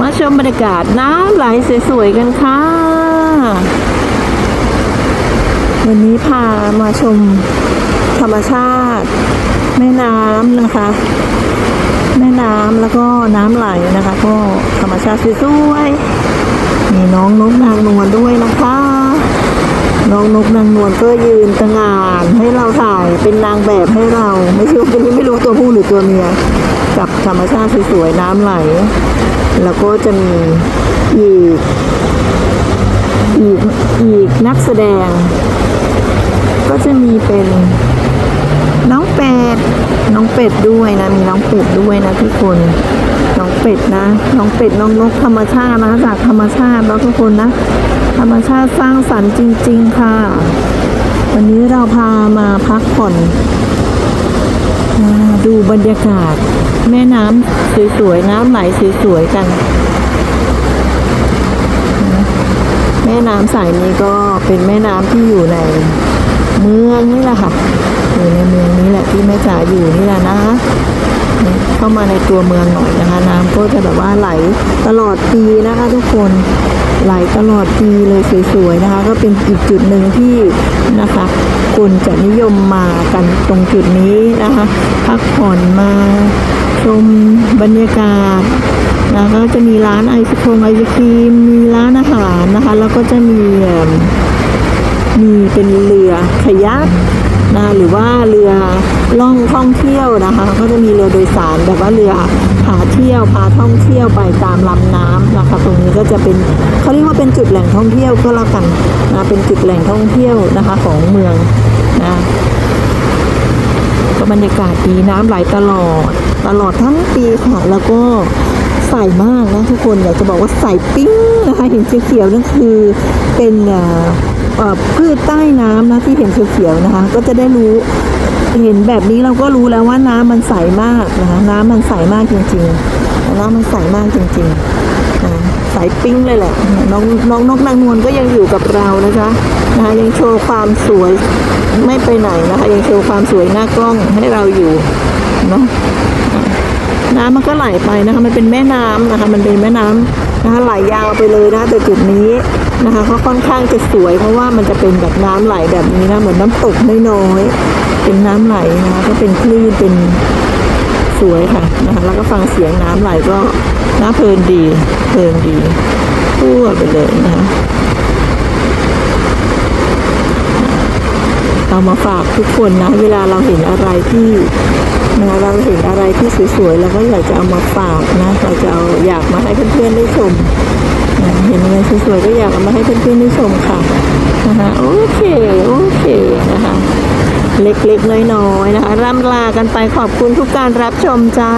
มาชมบรรยากาศน้ำไหลสวยๆกันค่ะ วันนี้พามาชมธรรมชาติ แม่น้ำนะคะ แม่น้ำแล้วก็น้ำไหลนะคะ ก็ธรรมชาติสวยๆมีน้องนกนางนวลด้วยนะคะ น้องนกนางนวลก็ยืนตะงานให้เราถ่ายเป็นนางแบบให้เรา ไม่ใช่ว่าเป็นไม่รู้ตัวผู้หรือตัวเมีย กับธรรมชาติสวยๆน้ำไหล แล้วก็จะมีอีกอีกอีกนักแสดง ก็จะมีเป็นน้องเป็ดน้องเป็ดด้วยนะ มีน้องเป็ดด้วยนะทุกคนน้องเป็ดนะ น้องเป็ดน้องนกธรรมชาตินะจากธรรมชาติแล้วทุกคนนะ ธรรมชาติสร้างสรรค์จริง ๆ ค่ะ วันนี้เราพามาพักผ่อน ดูบรรยากาศ แม่น้ำสวยๆ น้ำไหลสวยๆ กัน แม่น้ำสายนี้ก็เป็นแม่น้ำที่อยู่ในเมืองนี่แหละค่ะ อยู่ในเมืองนี้แหละที่แม่จ๋าอยู่นี่แหละนะเข้ามาในตัวเมืองหน่อยนะคะ น้ำก็จะแบบว่าไหลตลอดปีนะคะ ทุกคนไหลตลอดปีเลยสวยๆนะคะ ก็เป็นอีกจุดหนึ่งที่นะคะ คนจะนิยมมากันตรงจุดนี้นะคะ พักผ่อนมาชมบรรยากาศแล้วก็จะมีร้านไอศครีมไอศครีมมีร้านอาหารนะคะ แล้วก็จะมีมีเป็นเรือขยักนะหรือว่าเรือล่องท่องเที่ยวนะคะ ก็จะมีเรือโดยสารแบบว่าเรือพาเที่ยวพาท่องเที่ยวไปตามลำน้ำนะคะ ตรงนี้ก็จะเป็นเขาเรียกว่าเป็น จุดแหล่งท่องเที่ยวก็แล้วกันนะเป็นจุดแหล่งท่องเที่ยวนะคะของเมืองนะก็บรรยากาศดีน้ำไหลตลอด ตลอดทั้งปีค่ะ แล้วก็ใสมากนะทุกคนอยากจะบอกว่าใสปิ้งนะคะเห็นเขียวๆนั่นคือเป็นอ่อเอ่อพืชใต้น้ำนะที่เห็นเขียวๆนะคะ ก็จะได้รู้เห็นแบบนี้เราก็รู้แล้วว่าน้ำมันใสมากนะคะน้ำมันใสมากจริงๆ น้ำมันใสมากจริง ๆ นะใสปิ้งเลยแหละน้องน้องนกนางนวลก็ยังอยู่กับเรานะคะนะคะยังโชว์ความสวยไม่ไปไหนนะคะยังโชว์ความสวยหน้ากล้องให้เราอยู่เนาะน้ำมันก็ไหลไปนะคะมันเป็นแม่น้ำนะคะมันเป็นแม่น้ำนะคะไหลยาวไปเลยนะคะแต่จุดนี้นะคะก็ค่อนข้างจะสวยเพราะว่ามันจะเป็นแบบน้ำไหลแบบนี้นะเหมือนน้ำตกน้อยๆเป็นน้ำไหลนะคะก็เป็นคลื่นเป็น สวยค่ะนะคะแล้วก็ฟังเสียงน้ำไหลก็น่าเพลินดีเพลินดีทั่วไปเลยนะคะเอามาฝากทุกคนนะ เวลาเราเห็นอะไรที่นะเราเห็นอะไรที่สวยๆเราก็อยากจะเอามาฝากนะเราจะเอาอยากมาให้เพื่อนๆได้ชมนะเห็นอะไรสวยๆก็อยากเอามาให้เพื่อนๆได้ชมค่ะนะคะโอเคโอเคนะคะ เล็กๆน้อยๆนะคะร่ำลากันไปขอบคุณทุกการรับชมจ้า